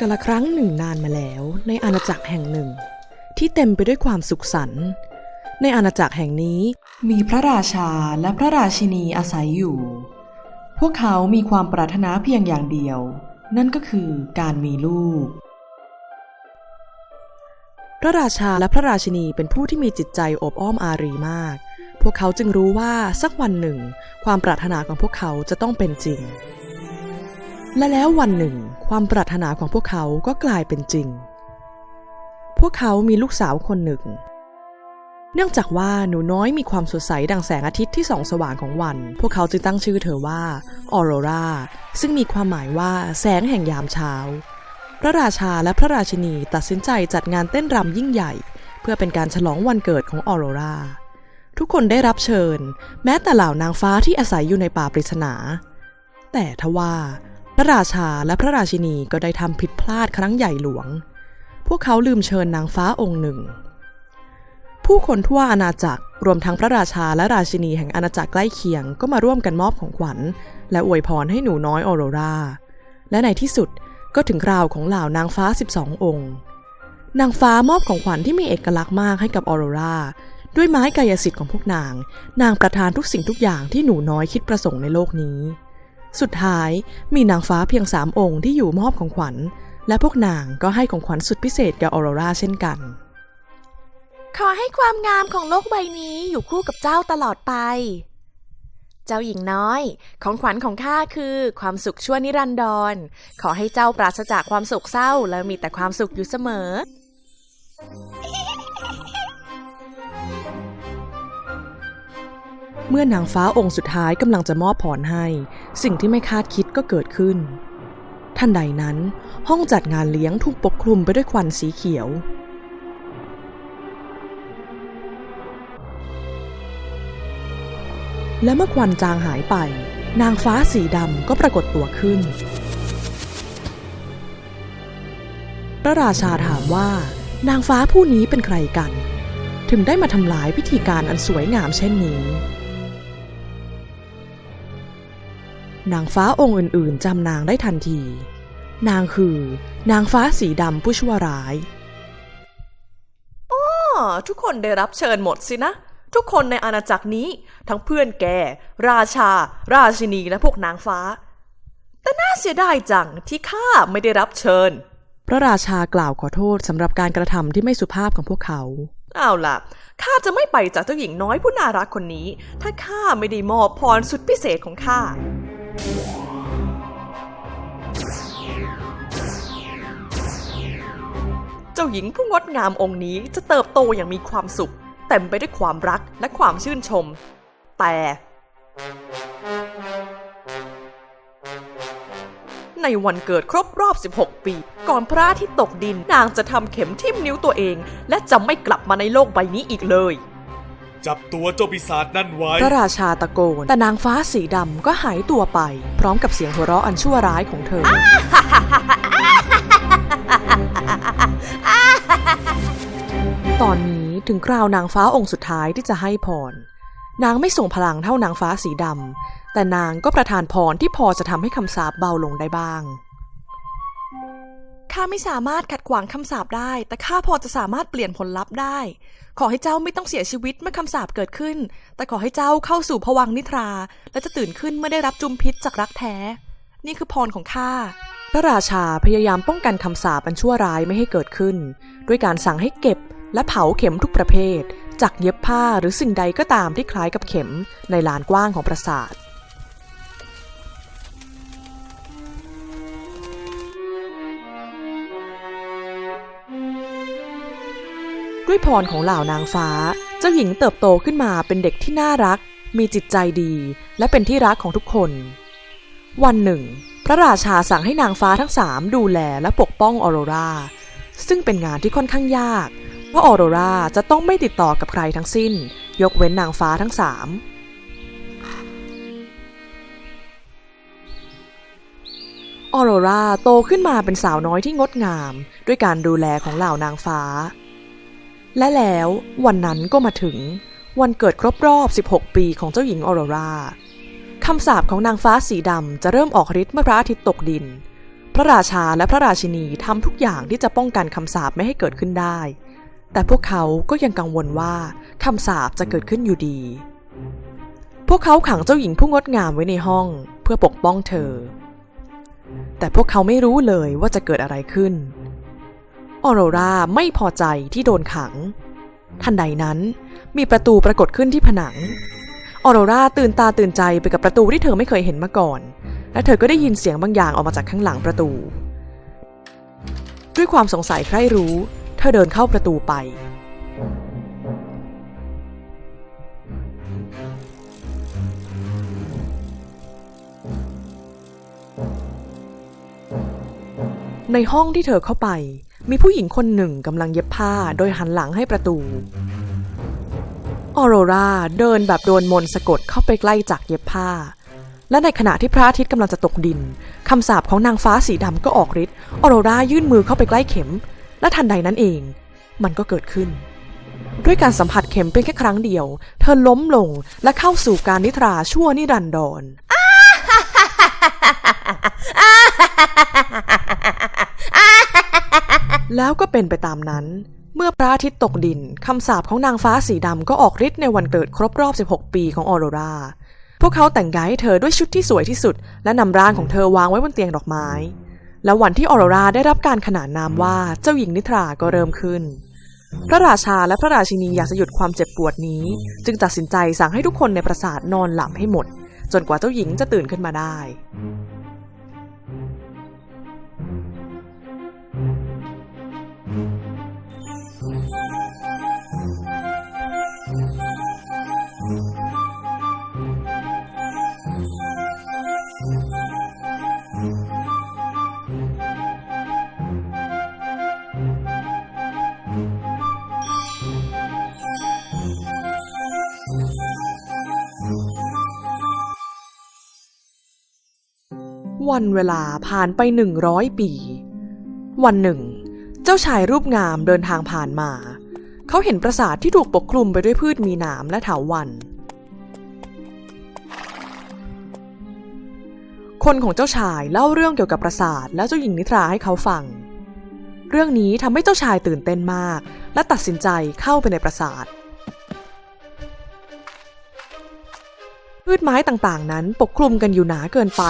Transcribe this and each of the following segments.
กาละครั้งหนึ่งนานมาแล้วในอาณาจักรแห่งหนึ่ง ที่เต็มไปด้วยความสุขสันต์ในอาณาจักรแห่งนี้มีพระราชาและพระราชินีอาศัยอยู่ พวกเขามีความปรารถนาเพียงอย่างเดียว นั่นก็คือการมีลูก พระราชาและพระราชินีเป็นผู้ที่มีจิตใจโอบอ้อมอารีมาก พวกเขาจึงรู้ว่าสักวันหนึ่ง ความปรารถนาของพวกเขาจะต้องเป็นจริง และแล้ววันหนึ่ง ความปรารถนาของพวกเขาก็กลายเป็นจริง พวกเขามีลูกสาวคนหนึ่ง เนื่องจากว่าหนูน้อยมีความสดใสดังแสงอาทิตย์ที่ส่องสว่างของวัน พวกเขาจึงตั้งชื่อเธอว่าออโรราซึ่งมีความหมายว่าแสงแห่งยามเช้า พระราชาและพระราชินีตัดสินใจจัดงานเต้นรำยิ่งใหญ่ เพื่อเป็นการฉลองวันเกิดของออโรราทุกคนได้รับเชิญ แม้แต่เหล่านางฟ้าที่อาศัยอยู่ในป่าปริศนา แต่ทว่า พระราชาและพระราชินีก็ได้ทำผิดพลาดครั้งใหญ่หลวง พวกเขาลืมเชิญนางฟ้าองค์หนึ่ง ผู้คนทั่วอาณาจักรรวมทั้งพระราชาและราชินีแห่งอาณาจักรใกล้เคียงก็มาร่วมกันมอบของขวัญ และอวยพรให้หนูน้อยออโรราและในที่สุดก็ถึงคราวของเหล่านางฟ้า 12 องค์ นางฟ้ามอบของขวัญที่มีเอกลักษณ์มากให้กับออโรราด้วยไม้กายสิทธิ์ของพวกนาง นางประทานทุกสิ่งทุกอย่างที่หนูน้อยคิดประสงค์ในโลกนี้ สุดท้ายมีนางฟ้าเพียงสามองค์ที่อยู่มอบของขวัญ และพวกนางก็ให้ของขวัญสุดพิเศษแก่ออโรราเช่นกัน ขอให้ความงามของโลกใบนี้อยู่คู่กับเจ้าตลอดไป เจ้าหญิงน้อย ของขวัญของข้าคือความสุขชั่วนิรันดร ขอให้เจ้าปราศจากความโศกเศร้าและมีแต่ความสุขอยู่เสมอ เมื่อนางฟ้าองค์สุดท้ายกำลังจะมอบพรให้ สิ่งที่ไม่คาดคิดก็เกิดขึ้นทันใดนั้น ห้องจัดงานเลี้ยงถูกปกคลุมไปด้วยควันสีเขียว และเมื่อควันจางหายไป นางฟ้าสีดำก็ปรากฏตัวขึ้น พระราชาถามว่า นางฟ้าผู้นี้เป็นใครกัน ถึงได้มาทำลายพิธีการอันสวยงามเช่นนี้ นางฟ้าองค์อื่นๆจำนางได้ทันที นางคือ นางฟ้าสีดำผู้ชั่วร้ายอ๋อทุกคนได้รับเชิญหมดสินะ ทุกคนในอาณาจักรนี้ ทั้งเพื่อนแก ราชา ราชินีและพวกนางฟ้า แต่น่าเสียดายจังที่ข้าไม่ได้รับเชิญ พระราชากล่าวขอโทษสำหรับการกระทำที่ไม่สุภาพของพวกเขาเอาล่ะ ข้าจะไม่ไปจากเจ้าหญิงน้อยผู้น่ารักคนนี้ ถ้าข้าไม่ได้มอบพรสุดพิเศษของข้า เจ้าหญิงผู้งดงามองค์นี้จะเติบโตอย่างมีความสุข เต็มไปด้วยความรักและความชื่นชม แต่ ในวันเกิดครบรอบ 16 ปี ก่อนพระอาทิตย์ตกดินนางจะทำเข็มทิ่มนิ้วตัวเอง และจะไม่กลับมาในโลกใบนี้อีกเลย จับตัวเจ้าปีศาจนั่นไว้ พระราชาตะโกน แต่นางฟ้าสีดำก็หายตัวไป พร้อมกับเสียงหัวเราะอันชั่วร้ายของเธอ ตอนนี้ถึงคราวนางฟ้าองค์สุดท้ายที่จะให้พร นางไม่ส่งพลังเท่านางฟ้าสีดำ แต่นางก็ประทานพรที่พอจะทำให้คำสาปเบาลงได้บ้าง ข้าไม่สามารถขัดขวางคำสาปได้ แต่ข้าพอจะสามารถเปลี่ยนผลลัพธ์ได้ ขอให้เจ้าไม่ต้องเสียชีวิตเมื่อคำสาปเกิดขึ้น แต่ขอให้เจ้าเข้าสู่ภวังนิทรา และจะตื่นขึ้นเมื่อได้รับจุมพิษจากรักแท้ นี่คือพรของข้าพระราชาพยายามป้องกันคำสาปอันชั่วร้ายไม่ให้เกิดขึ้น ด้วยการสั่งให้เก็บและเผาเข็มทุกประเภท จากเย็บผ้าหรือสิ่งใดก็ตามที่คล้ายกับเข็มในลานกว้างของปราสาท ด้วยพรของเหล่านางฟ้า เจ้าหญิงเติบโตขึ้นมาเป็นเด็กที่น่ารัก มีจิตใจดี และเป็นที่รักของทุกคน วันหนึ่ง พระราชาสั่งให้นางฟ้าทั้งสามดูแลและปกป้องออโรรา ซึ่งเป็นงานที่ค่อนข้างยาก เพราะออโรราจะต้องไม่ติดต่อกับใครทั้งสิ้น ยกเว้นนางฟ้าทั้งสามออโรราโตขึ้นมาเป็นสาวน้อยที่งดงาม ด้วยการดูแลของเหล่านางฟ้า และแล้ววันนั้นก็มาถึง วันเกิดครบรอบ 16 ปีของเจ้าหญิงออโรราคำสาปของนางฟ้าสีดำจะเริ่มออกฤทธิ์เมื่อพระอาทิตย์ตกดิน พระราชาและพระราชินีทำทุกอย่างที่จะป้องกันคำสาปไม่ให้เกิดขึ้นได้ แต่พวกเขาก็ยังกังวลว่าคำสาปจะเกิดขึ้นอยู่ดี พวกเขาขังเจ้าหญิงผู้งดงามไว้ในห้องเพื่อปกป้องเธอ แต่พวกเขาไม่รู้เลยว่าจะเกิดอะไรขึ้น ออโรราไม่พอใจที่โดนขัง ทันใดนั้น มีประตูปรากฏขึ้นที่ผนัง ออโรราตื่นตาตื่นใจไปกับประตูที่เธอไม่เคยเห็นมาก่อน และเธอก็ได้ยินเสียงบางอย่างออกมาจากข้างหลังประตู ด้วยความสงสัยใคร่รู้ เธอเดินเข้าประตูไปในห้องที่เธอเข้าไป มีผู้หญิงคนหนึ่งกำลังเย็บผ้าโดยหันหลังให้ประตู ออโรราเดินแบบโดนมนต์สะกดเข้าไปใกล้จากเย็บผ้า และในขณะที่พระอาทิตย์กำลังจะตกดินคำสาปของนางฟ้าสีดำก็ออกฤทธิ์ออโรรายื่นมือเข้าไปใกล้เข็ม และทันใดนั้นเอง มันก็เกิดขึ้น ด้วยการสัมผัสเข็มเพียงแค่ครั้งเดียว เธอล้มลงและเข้าสู่การนิทราชั่วนิรันดร แล้วก็เป็นไปตามนั้น เมื่อพระอาทิตย์ตกดิน คำสาปของนางฟ้าสีดำก็ออกฤทธิ์ในวันเกิดครบรอบ 16 ปีของออโรรา พวกเขาแต่งกายให้เธอด้วยชุดที่สวยที่สุด และนำร่างของเธอวางไว้บนเตียงดอกไม้ แล้ววันที่ออโรราได้รับการขนานนามว่าเจ้าหญิงนิทราก็เริ่มขึ้นพระราชาและพระราชินีอยากจะหยุดความเจ็บปวดนี้ จึงตัดสินใจสั่งให้ทุกคนในปราสาทนอนหลับให้หมด จนกว่าเจ้าหญิงจะตื่นขึ้นมาได้ วันเวลาผ่านไปหนึ่งร้อยปี วันหนึ่ง เจ้าชายรูปงามเดินทางผ่านมา เขาเห็นปราสาทที่ถูกปกคลุมไปด้วยพืชมีหนามและเถาวัลย์คนของเจ้าชายเล่าเรื่องเกี่ยวกับปราสาท และเจ้าหญิงนิทราให้เขาฟัง เรื่องนี้ทำให้เจ้าชายตื่นเต้นมาก และตัดสินใจเข้าไปในปราสาทพืชไม้ต่างๆ นั้นปกคลุมกันอยู่หนาเกินไป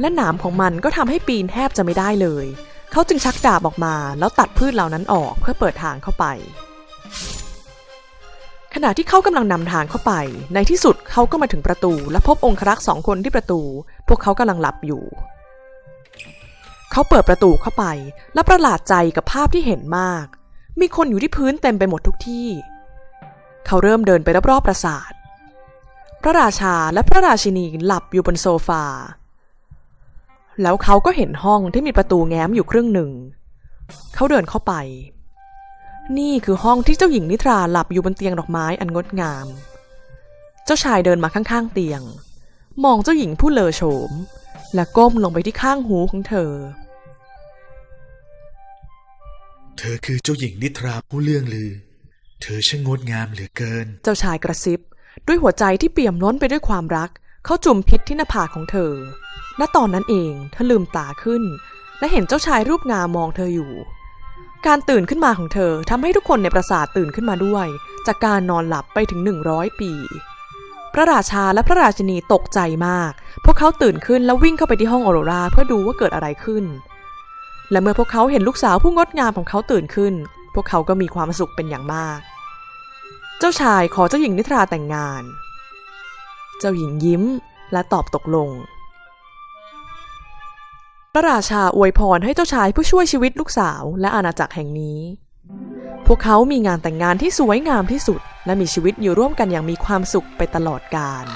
และหนามของมันก็ทำให้ปีนแทบจะไม่ได้เลย เขาจึงชักดาบออกมาแล้วตัดพืชเหล่านั้นออกเพื่อเปิดทางเข้าไป ขณะที่เขากำลังนำทางเข้าไป ในที่สุดเขาก็มาถึงประตู และพบองครักษ์สองคนที่ประตู พวกเขากำลังหลับอยู่เขาเปิดประตูเข้าไป และประหลาดใจกับภาพที่เห็นมาก มีคนอยู่ที่พื้นเต็มไปหมดทุกที่ เขาเริ่มเดินไปรอบๆปราสาท พระราชาและพระราชินีหลับอยู่บนโซฟา แล้วเขาก็เห็นห้องที่มีประตูแง้มอยู่ครึ่งหนึ่ง เขาเดินเข้าไป นี่คือห้องที่เจ้าหญิงนิทราหลับอยู่บนเตียงดอกไม้อันงดงาม เจ้าชายเดินมาข้างๆเตียง มองเจ้าหญิงผู้เลอโฉม และก้มลงไปที่ข้างหูของเธอ เธอคือเจ้าหญิงนิทราผู้เลื่องลือ เธอช่างงดงามเหลือเกิน เจ้าชายกระซิบ ด้วยหัวใจที่เปี่ยมล้นไปด้วยความรัก เขาจุ่มพิษที่หน้าผากของเธอ ณตอนนั้นเองเธอลืมตาขึ้น และเห็นเจ้าชายรูปงามมองเธออยู่ การตื่นขึ้นมาของเธอทำให้ทุกคนในปราสาทตื่นขึ้นมาด้วย จากการนอนหลับไปถึง100ปี พระราชาและพระราชินีตกใจมาก พวกเขาตื่นขึ้นแล้ววิ่งเข้าไปที่ห้องออโรราเพื่อดูว่าเกิดอะไรขึ้น และเมื่อพวกเขาเห็นลูกสาวผู้งดงามของเขาตื่นขึ้น พวกเขาก็มีความสุขเป็นอย่างมาก เจ้าชายขอเจ้าหญิงนิทราแต่งงาน เจ้าหญิงยิ้มและตอบตกลง พระราชาอวยพรให้เจ้าชายผู้ช่วยชีวิตลูกสาวและอาณาจักรแห่งนี้ พวกเขามีงานแต่งงานที่สวยงามที่สุด และมีชีวิตอยู่ร่วมกันอย่างมีความสุขไปตลอดกาล